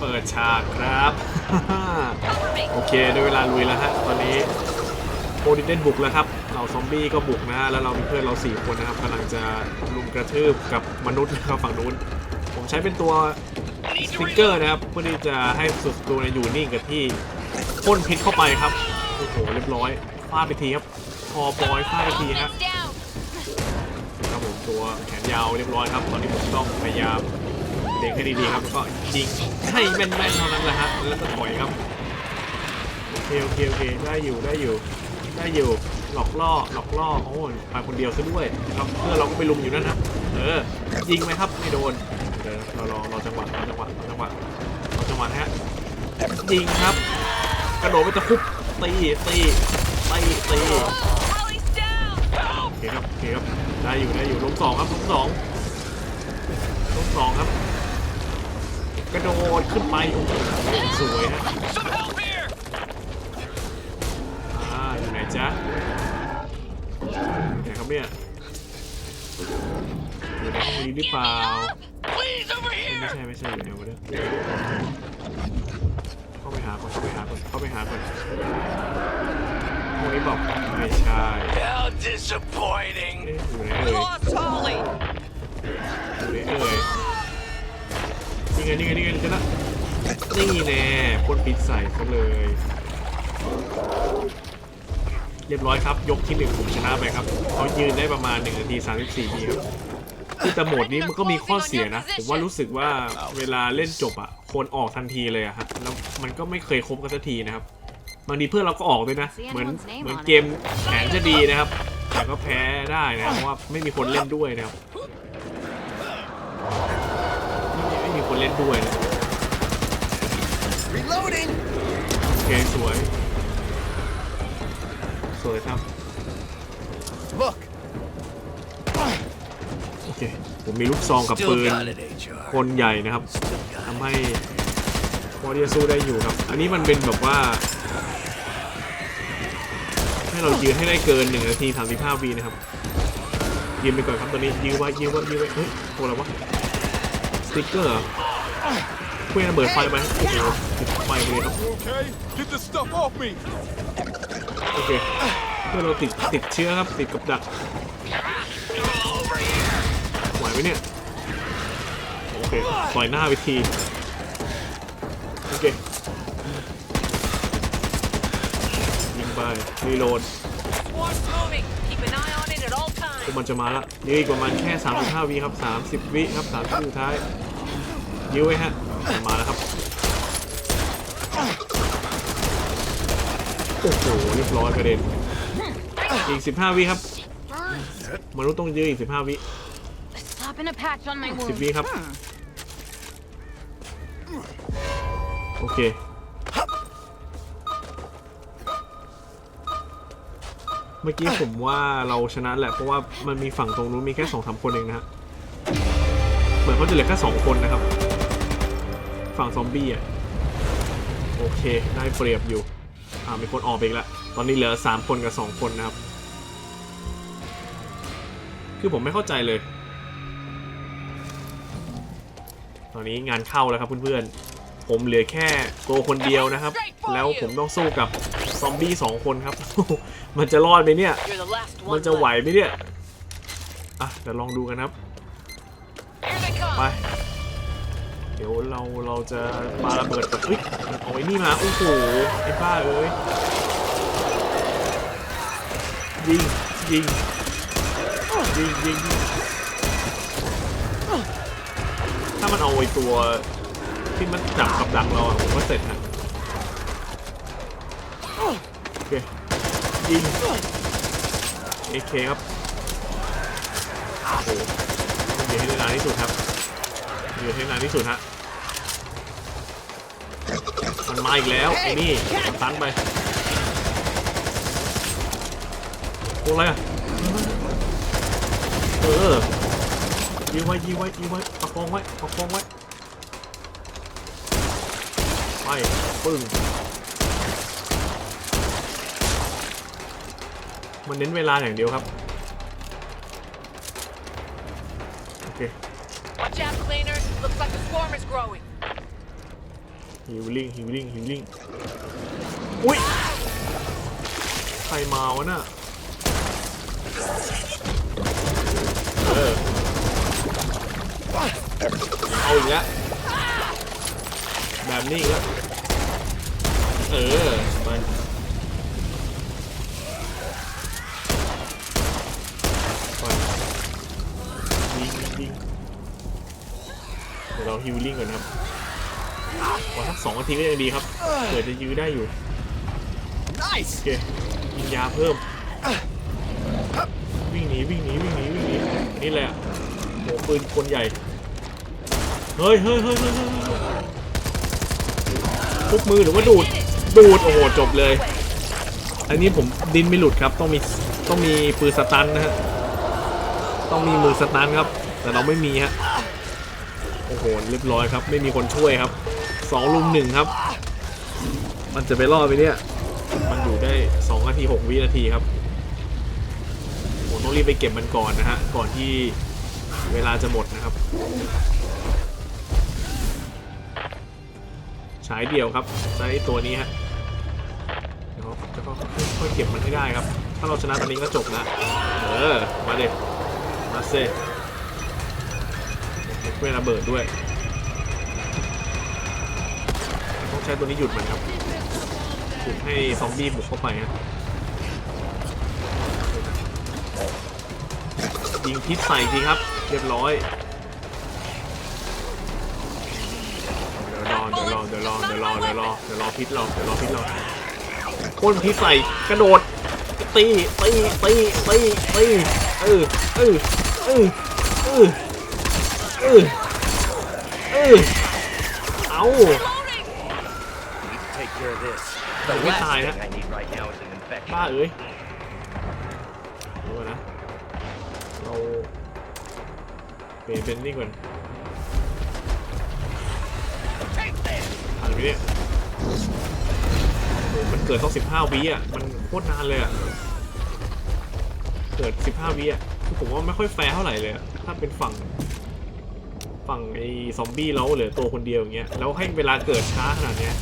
เปิดฉากครับ โอเคได้เวลาลุยแล้วฮะ ตอนนี้โอดิเดนบุกแล้วครับ เราซอมบี้ก็บุกนะฮะ แล้วเรามีเพื่อนเราสี่คนนะครับกำลังจะลุมกระทืบกับมนุษย์นะครับฝั่งนู้น ผมใช้เป็นตัวสติกเกอร์นะครับ เพื่อที่จะให้สุดตัวเนี่ยอยู่นิ่งกับที่พ่นพิษเข้าไปครับ โอ้โห เรียบร้อยฟาดไปทีครับพอบอยฟาดไปทีฮะครับผมตัวแขนยาวเรียบร้อยครับ ตอนนี้ผมต้องพยายาม เด็งให้ดีๆครับแล้วก็ยิงให้แม่นๆเท่านั้นแหละฮะแล้วก็ถอยครับโอเคโอเคโอเคได้อยู่ได้อยู่ได้อยู่หลอกล่อหลอกล่อโอ้ยมาคนเดียวซะด้วยนะครับเพื่อเราก็ไปลุมอยู่นั่นนะเออยิงไหมครับไม่โดนเดี๋ยวเรารอรอจังหวะรอจังหวะรอจังหวะรอจังหวะฮะยิงครับ กระโดดไปตะคุบตีตีตีตีโอเคครับโอเคครับได้อยู่ได้อยู่ลงสองครับลงสองลงสองครับ กระโดดขึ้นไปโอ้โหสวยฮะ Some help here! อ่าอยู่ไหนจ๊ะอยู่ไหนครับเนี่ยอยู่ในห้องนี้หรือเปล่า Please, over ไม่ here! ใช่ไม่ใช่อยู่ไหนวะเนี่ยเข้าไปหาก่อนเข้าไปหาก่อนเข้าไปหาก่อนพวกนี้บอกไม่ใช่ How disappointing! เอ๊ะอยู่ไหน We เอ่ย lost Holly. ไงนี่ไงนี่ไงจะละนี่แน่พ่นพิษใส่เขาเลย เรียบร้อยครับ ยกที่หนึ่งผมชนะไปครับเขายืนได้ประมาณ1นาที34วิครับคือแต่โหมดนี้มันก็มีข้อเสียนะ ผมว่ารู้สึกว่าเวลาเล่นจบอะคนออกทันทีเลยอะฮะแล้วมันก็ไม่เคยครบกันสักทีนะครับบางทีเพื่อนเราก็ออกด้วยนะ เหมือนเหมือนเกมแผนจะดีนะครับ แต่ก็แพ้ได้นะเพราะว่าไม่มีคนเล่นด้วยนะครับ คนเล่นด้วยนะ Reloading! โอเคสวย สวยครับ Look, โอเคผมมีลูกซองกับปื still น got it, HR. คนใหญ่นะครับ Still got ทำให้พอที่จะสู้ได้อยู่ครับ อันนี้มันเป็นแบบว่า ให้เรายืนให้ได้เกิน1นาที35วินะครับยืนไปก่อนครับตอนนี้ยืนไว้ยืนไว้ยืนไว้เฮ้ยตัวอะไรวะสติ๊กเกอร์ เพื่อนระเบิดไฟไปโอ้โหติดไฟไปเลยครับโอเคเพื่อนเราติดติดเชื้อครับติดกับดักไหวไหมเนี่ยโอเคต่อยหน้าไปทีโอเคยิงไปรีโหลดมันจะมาละยื้ออีกประมาณแค่ 35วิครับ 30 วิครับ30วิสุดท้าย ยื้อไว้ฮะ มาแล้วครับ โอ้โหเรียบร้อยกระเด็น อีก 15 วิครับ มนุษย์ต้องยื้ออีก 15 วิ Slapping a patch on my 10 wound. วิครับ โอเค เมื่อกี้ผมว่าเราชนะแหละ เพราะว่ามันมีฝั่งตรงนู้นมีแค่สองสามคนเองนะฮะ เหมือนเขาจะเหลือแค่สองคนนะครับ ฝั่งซอมบี้อะโอเค ได้เปรียบอยู่ อ่ามีคนออกไปอีกแล้ว ตอนนี้เหลือสามคนกับสองคนนะครับ คือผมไม่เข้าใจเลย ตอนนี้งานเข้าแล้วครับเพื่อนๆ ผมเหลือแค่ตัวคนเดียวนะครับ แล้วผมต้องสู้กับซอมบี้สองคนครับ มันจะรอดไหมเนี่ย มันจะไหวไหมเนี่ย อะเดี๋ยวลองดูกันครับ ไป เดี๋ยวเราเราจะปาระเบิดกับเอ้ยเอาไอ้นี่มาโอ้โหไอ้บ้าเอ้ยยิงยิงยิงยิงถ้ามันเอาไอ้ตัวที่มันจับกับดักเราผมก็เสร็จนะโอเคยิงเอเคครับโอ้โหเดี๋ยวให้ได้นาที่สุดครับ อยู่ให้นานที่สุดฮะมันมาอีกแล้วไอ้นี่ตันไปโอ้อะไรอะเออยิงไว้ยิงไว้ยิงไว้ประคองไว้ประคองไว้ไปปึ้งมันเน้นเวลาอย่างเดียวครับ ฮิวลิ่งฮิวลิ่งฮิวลิ่งอุ้ยใครมาวะน่ะเออเอาอีกแล้วแบบนี้อีกแล้วเออไปไปยิงยิงเดี๋ยวเราฮิวลิ่งก่อนครับ ขอสักสองนาทีก็ยังดีครับเผื่อจะยื้อได้อยู่ Nice! โอเคกินยาเพิ่ม วิ่งหนีวิ่งหนีวิ่งหนีวิ่งหนีนี่แหละโหปืนคนใหญ่เฮ้ยเฮ้ยเฮ้ยเฮ้ยเฮ้ยเฮ้ยทุบมือหรือว่าดูด ดูด โอ้โห จบเลย อันนี้ผมดินไม่หลุดครับ ต้องมี ต้องมีปืนสตันนะฮะ ต้องมีมือสตันครับ แต่เราไม่มีฮะ โอ้โห เรียบร้อยครับ ไม่มีคนช่วยครับ สองลุมหนึ่งครับ มันจะไปรอดไปเนี่ย มันอยู่ได้2นาที6วินาทีครับผมต้องรีบไปเก็บมันก่อนนะฮะ ก่อนที่เวลาจะหมดนะครับฉายเดี่ยวครับใช้ตัวนี้ฮะเดี๋ยวจะค่อยๆเก็บมันให้ได้ครับ ถ้าเราชนะตอนนี้ก็จบนะเออ มาเด็มาเซ่เวลาเบิดด้วย ช้ตัวนี้หยุดมันครับหยุดให้ซอมบี้บุกเข้าไปฮะยิงพิษใส่ทีครับ เรียบร้อยเดี๋ยวรอเดี๋ยวรอเดี๋ยวรอเดี๋ยวรอเดี๋ยวรอเดี๋ยวรอพิษเราเดี๋ยวรอพิษเราพ่นพิษใส่กระโดดตีตีตีตีตีเออเออเออเออเออเออเอา Take care of this. The The last last thing thing I need right now is an infection. บ้าเอ้ยดูก่อนนะ เราเปลี่ยนเป็นนี่ก่อนผ่านไปเนี่ยโอ้โหมันเกิดต้อง 15วิอะ มันโคตรนานเลยอะ เกิด 15วิอะคือผมว่าไม่ค่อยแฟร์เท่าไหร่เลยอะถ้าเป็นฝั่ง ฝั่งไอ้ซอมบี้เราเหลือตัวคนเดียวอย่างเงี้ย แล้วให้เวลาเกิดช้าขนาดเนี้ย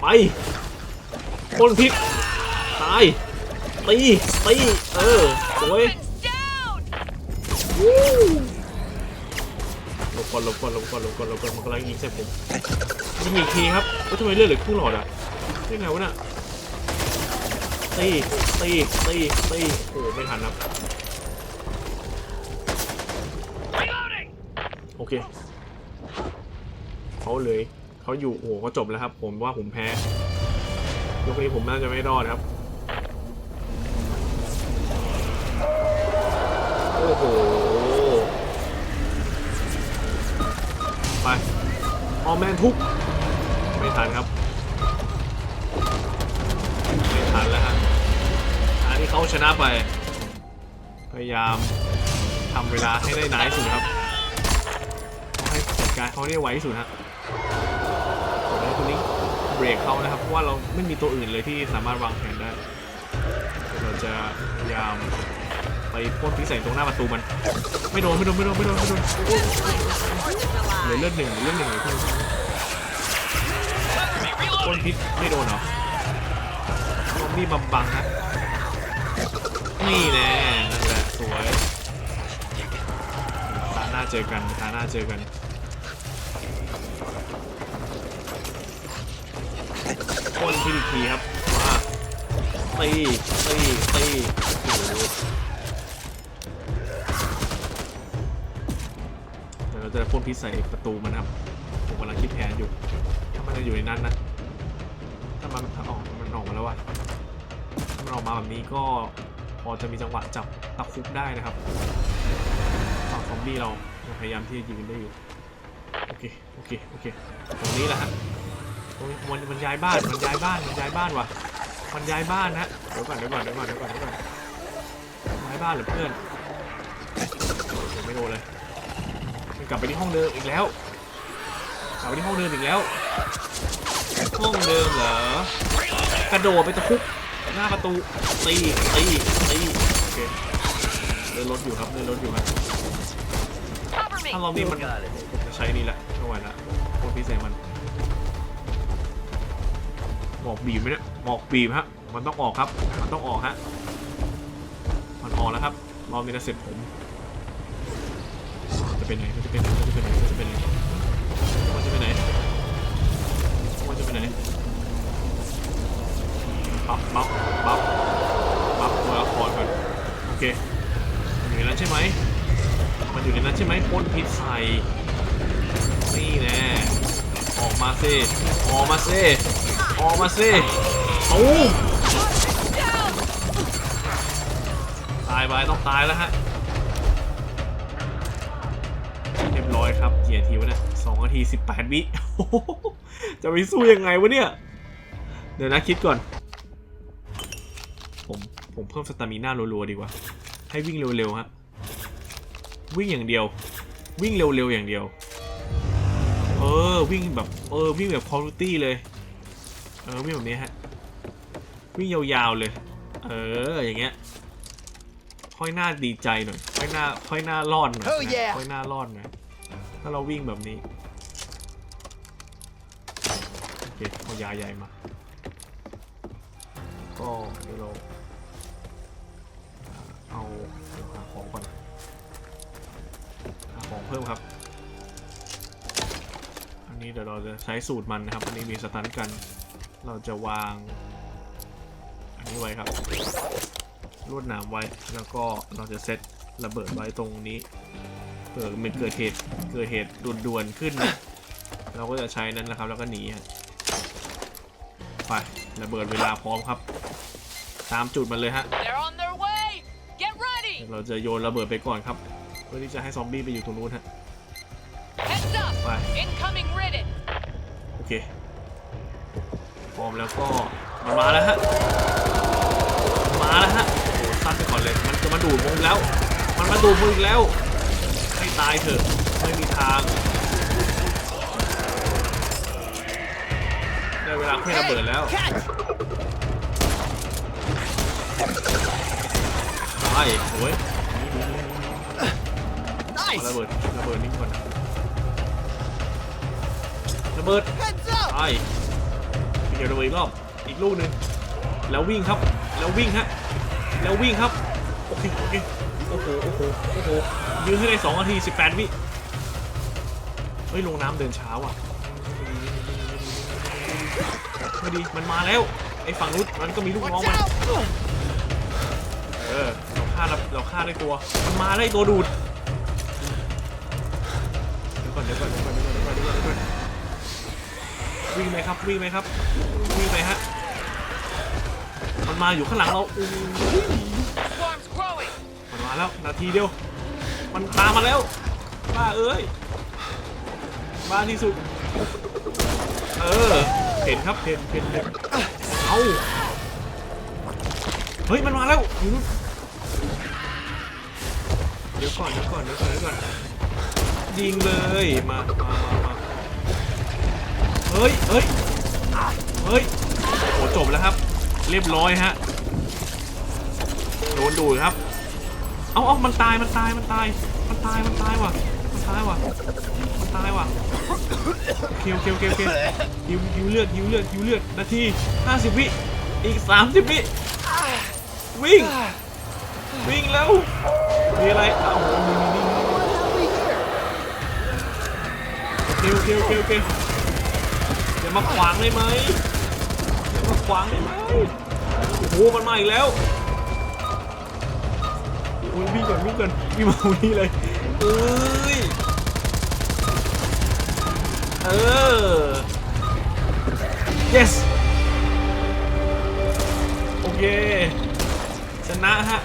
ไปพ่นพิษตาย ตี ตี เออสวยหลบก่อนหลบก่อนหลบก่อนหลบก่อนหลบก่อนมันกำลังยิงใส่ผมยิงอีกทีครับว่าทำไมเลือดเหลือครึ่งหลอดอะได้ไงวะน่ะตีตีตีตีโอ้ไม่ทันครับโอเค เขาเลยเขาอยู่โอ้โหเขาจบแล้วครับ ผมว่าผมแพ้ยกนี้ผมน่าจะไม่รอดครับ โอ้โห ไปออแมนทุบไม่ทันครับ ไม่ทันแล้วฮะอันนี้เขาชนะไป พยายามทำเวลาให้ได้นานที่สุดครับ การเขาได้ไวที่สุดฮะผมให้คุณลิงเบรกเขานะครับเพราะว่าเราไม่มีตัวอื่นเลยที่สามารถวางแผนได้ เราจะพยายามไปพ่นพิษใส่ตรงหน้าประตูมัน ไม่โดนไม่โดนไม่โดนไม่โดนไม่โดนโอ้โหเหลือเลือดหนึ่งเหลือเลือดหนึ่งเลยพี่พ่นพิษไม่โดนเหรอซอมบี้บัมบังฮะนี่แน่นั่นแหละสวยตาหน้าเจอกันตาหน้าเจอกัน พ่นพิษอีกทีครับมาตีตีตีโอ้โหเดี๋ยวเราจะพ่นพิษใส่ประตูมันครับผมกำลังคิดแผนอยู่ถ้ามันจะอยู่ในนั้นนะถ้ามันถ้าออกมันออกมาแล้วอะถ้ามันออกมาแบบนี้ก็พอจะมีจังหวะจับตะคุบได้นะครับฝั่งซอมบี้เราพยายามที่จะยืนได้อยู่โอเคโอเคโอเคตรงนี้แหละฮะ มันมันย้ายบ้านมันย้ายบ้านมันย้ายบ้านว่ะ มันย้ายบ้านนะเดี๋ยวก่อนเดี๋ยวก่อนเดี๋ยวก่อนเดี๋ยวก่อนเดี๋ยวก่อนย้ายบ้านเหรือเพื่อนไม่โดนเลยมันกลับไปที่ห้องเดิมอีกแล้วกลับไปที่ห้องเดิมอีกแล้วห้องเดิมเหรอกระโดดไปตะคุบหน้าประตูตีตีตีโอเคเดินรถอยู่ครับเดินรถอยู่ครับถ้ารอบนี้มันจะใช้นี่แหละไม่ไหวละโคตรพิเศษมัน หมอกบีบไหมเนี่ยหมอกบีบฮะ มันต้องออกครับ มันต้องออกฮะ มันออกแล้วครับรอบนี้จะเสร็จผม จะเป็นไหนมันจะเป็นไหนมันจะเป็นไหนมันจะเป็นไหนมันจะเป็นไหนมันจะเป็นไหนปั๊บปั๊บปั๊บปั๊บตัวละครก่อนโอเคอยู่ในนั้นใช่ไหมมันอยู่ในนั้นใช่ไหมพ่นพิษใส่นี่แน่ออกมาสิออกมาสิ ออกมาสิตูมตายไปต้องตายแล้วฮะ เรียบร้อยครับเกียร์ทีวะเนี่ยสองนาทีสิบแปดวิโอ้โหจะไปสู้ยังไงวะเนี่ย เดี๋ยวนะคิดก่อน ผมผมเพิ่มสตามิน่ารัวๆดีกว่า ให้วิ่งเร็วๆฮะ วิ่งอย่างเดียว วิ่งเร็วๆอย่างเดียว เออวิ่งแบบเออวิ่งแบบ quality เลย เออวิ่งแบบนี้ฮะ วิ่งยาวๆเลย เอออย่างเงี้ย ค่อยหน้าดีใจหน่อย ค่อยหน้าค่อยหน้ารอดหน่อย Oh นะ yeah ค่อยหน้ารอดหน่อย ถ้าเราวิ่งแบบนี้ โอเคเอายาใหญ่มา ก็เดี๋ยวเราเอาเดี๋ยวหาของก่อนหาของเพิ่มครับ อันนี้เดี๋ยวเราจะใช้สูตรมันนะครับ อันนี้มีสตันกัน เราจะวาง อันนี้ไว้ครับลวดหนามไว้แล้วก็เราจะเซตระเบิดไว้ตรงนี้เผื่อมันเกิดเหตุเกิดเหตุด่วนๆขึ้นนะเราก็จะใช้นั้นนะครับแล้วก็หนีฮะไประเบิดเวลาพร้อมครับ ตามจุดมันเลยฮะ They're on their way. Get ready. เราจะโยนระเบิดไปก่อนครับ เพื่อที่จะให้ซอมบี้ไปอยู่ตรงนู้นฮะ Heads up. Bye. Incoming ridden. โอเคพร้ อมแล้วก็มันมาแล้วฮะมาแล้วฮะโอ้โหซัดไปก่อนเลย มันจะมาดูดผมอีกแล้ว มันมาดูดผมอีกแล้วให้ตายเถอะไม่มีทางได้เวลาเคลื่อนระเบิดแล้ว Catch! ตายโอ้ยเอา Nice! ระเบิดระเบิดนี่ก่อนนะระเบิด Heads up! ไปพี่ เกียวระเบิดอีกรอบอีกลูกหนึ่งแล้ววิ่งครับ แล้ววิ่งฮะแล้ววิ่งครับโอเคโอเคโอ้โหโอ้โหโอ้โหยืนให้ได้2นาที18วิเฮ้ยลงน้ำเดินเช้าอะไม่ดีมันมาแล้วไอ้ฝั่งนู้นมันก็มีลูกน้องมันเออเราฆ่าเราเราฆ่าได้ตัวมันมาได้ตัวดูดเดี๋ยวก่อนเดี๋ยวก่อนเดี๋ยวก่อนเดี๋ยวก่อนเดี๋ยวก่อน วิ่งไหมครับวิ่งไหมครับวิ่งไหมฮะมันมาอยู่ข้างหลังเราอู้มันมาแล้วนาทีเดียว มันตามมาแล้วบ้าเอ้ยบ้าที่สุดเออเห็นครับเห็นเห็นเห็นเอาเฮ้ยมันมาแล้วเดี๋ยวก่อนเดี๋ยวก่อนเดี๋ยวก่อนเดี๋ยวก่อนยิงเลยมามามา เฮ้ยเฮ้ยเฮ้ยโอ้จบแล้วครับ เรียบร้อยฮะโดนดูดครับ เอาเอามันตายมันตายมันตาย มันตายมันตายว่ะมันตายว่ะมันตายว่ะเคโอเคโอเคโอเคฮิวฮิวเลือดฮิวเลือดฮิวเลือดนาที50วิอีก30วิวิ่ง วิ่งแล้วมีอะไรอ้ามีมีมีโอเคโอเคโอเคโอเคอย่า มาขวางได้ไหมอย่ามาขวางได้ไหมโอ้โหมันมาอีกแล้วโอ้ยวิ่งก่อนวิ่งก่อนวิ่งมาวิ่งเลยเอ้ยเออ yes โอเคชนะฮะ